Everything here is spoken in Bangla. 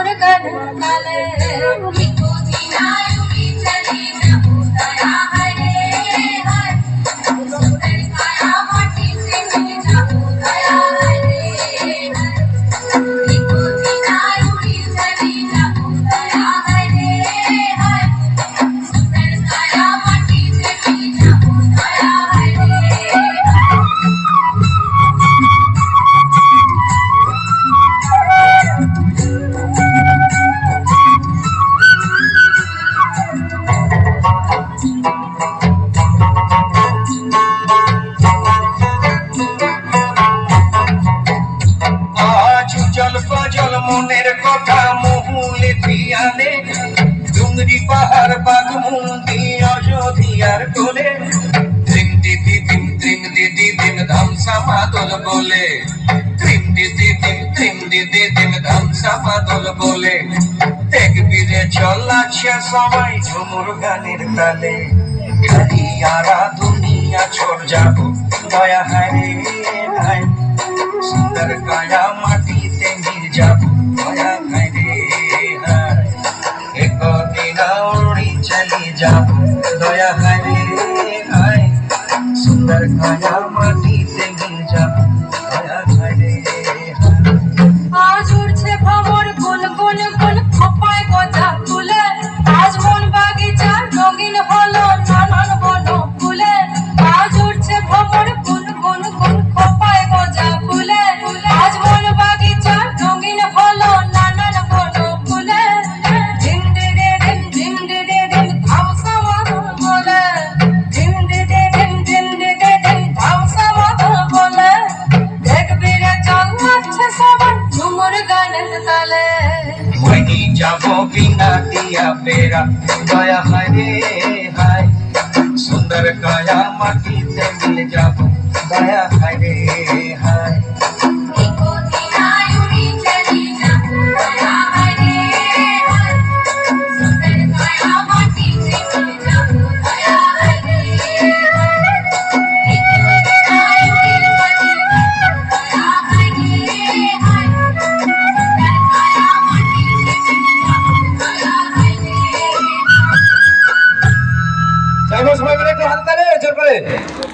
முருகன் கலை আজল পাজল মনের কথা মহুলে পিয়ালে ডুংরি পাহাড় বাগমুন্দি অযোধিয়ার কোলে। ত্রিম দিদি দিম ত্রিম দিদি দিম ধামসা মাদল বলে। ত্রিম দিদি দিম ত্রিম দিদি দিম ধামসা মাদল বলে। দেখবিরে চলাচ্ছে সবাই ঝুমুর গানের তালে। দুনিয়া চোর যাব। দয়া হারে যাব দয়া হায় সুন্দর খানা যাব বিনা দিয়া বেড়া। দয়া হরে হায়, সুন্দর কায়া মাটিতে মিলে যাব। দয়া হরে হায়। れ